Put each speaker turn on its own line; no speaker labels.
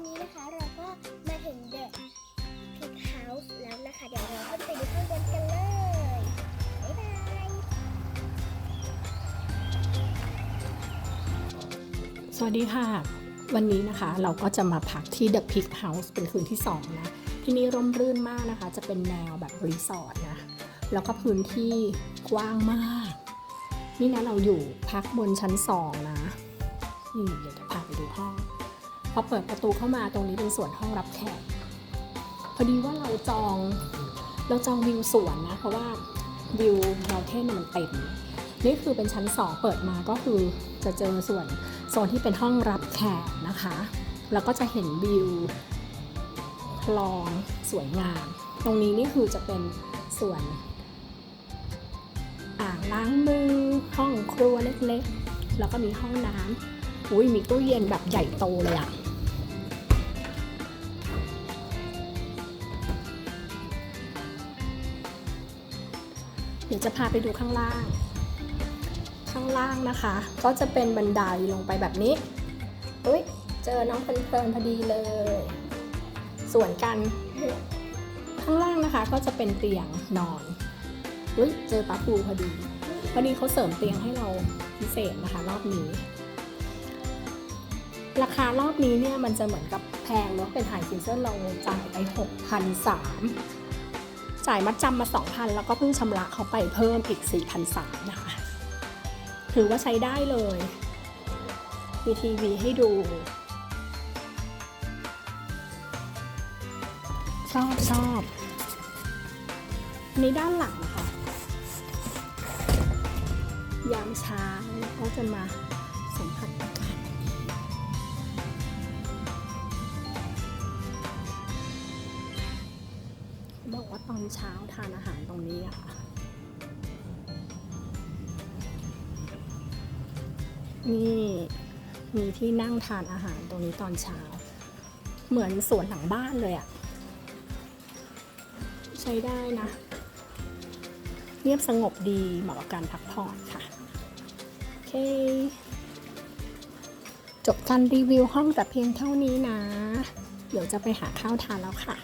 อนนี้นะคะเราก็มาถึงเดอะพิกเฮาส์แล้วนะคะ เดี๋ยวเราขึ้นไปดูข้างบนกันเลย บ๊ายบาย
สวัสดีค่ะ วันนี้นะคะเราก็จะมาพักที่ The Pig House เป็นคืนที่ 2 นะ ที่นี่ร่มรื่นมากนะคะ จะเป็นแนวแบบรีสอร์ทนะ แล้วก็พื้นที่กว้างมาก นี่นะเราอยู่พักบนชั้น 2 นะ นี่เดี๋ยว พอเปิดประตูเข้ามาตรงนี้เป็นส่วนห้องรับแขกพอดีว่าเราจองเราจองวิวสวนนะ เพราะว่าวิวเราเทนมันเต็มนี่คือเป็นชั้น 2 เปิดมาก็คือจะเจอส่วนโซนที่เป็นห้องรับแขกนะคะ แล้วก็จะเห็นวิวคลองสวยงาม ตรงนี้นี่คือจะเป็นส่วนอ่างล้างมือห้องครัวเล็กๆ แล้วก็มีห้องน้ำอุ้ยมีตู้เย็นแบบใหญ่โตเลยอะ เดี๋ยวจะพาไปดูข้างล่าง ข้างล่างนะคะ ก็จะเป็นบันไดลงไปแบบนี้อุ้ยเจอน้องเพลินพอดีเลย ส่วนกัน ข้างล่างนะคะก็จะเป็นเตียงนอนอุ้ยเจอป้าปูพอดีพอดีเขาเสริมเตียงให้เราพิเศษนะคะ รอบนี้ ราคารอบนี้เนี่ยมันจะเหมือนกับแพงเนาะเป็นไฮซีซั่นเราจ่ายไป6,300 จ่ายมัดจำมา 2,000 แล้วก็เพิ่งชำระเขาไปเพิ่มอีก 4,300นะคะ ถือว่าใช้ได้เลย มีทีวีให้ดู ชอบชอบนนี้ด้านหลังค่ะ ยามเช้าก็จะมาสัมผัส อนเช้าทานอาหารตรงนี้อะค่ะ นี่มีที่นั่งทานอาหารตรงนี้ตอนเช้า เหมือนสวนหลังบ้านเลยอะใช้ได้นะ เงียบสงบดีเหมาะกับการพักผ่อนค่ะ โอเค จบการรีวิวห้องแต่เพียงเท่านี้นะ เดี๋ยวจะไปหาข้าวทานแล้วค่ะ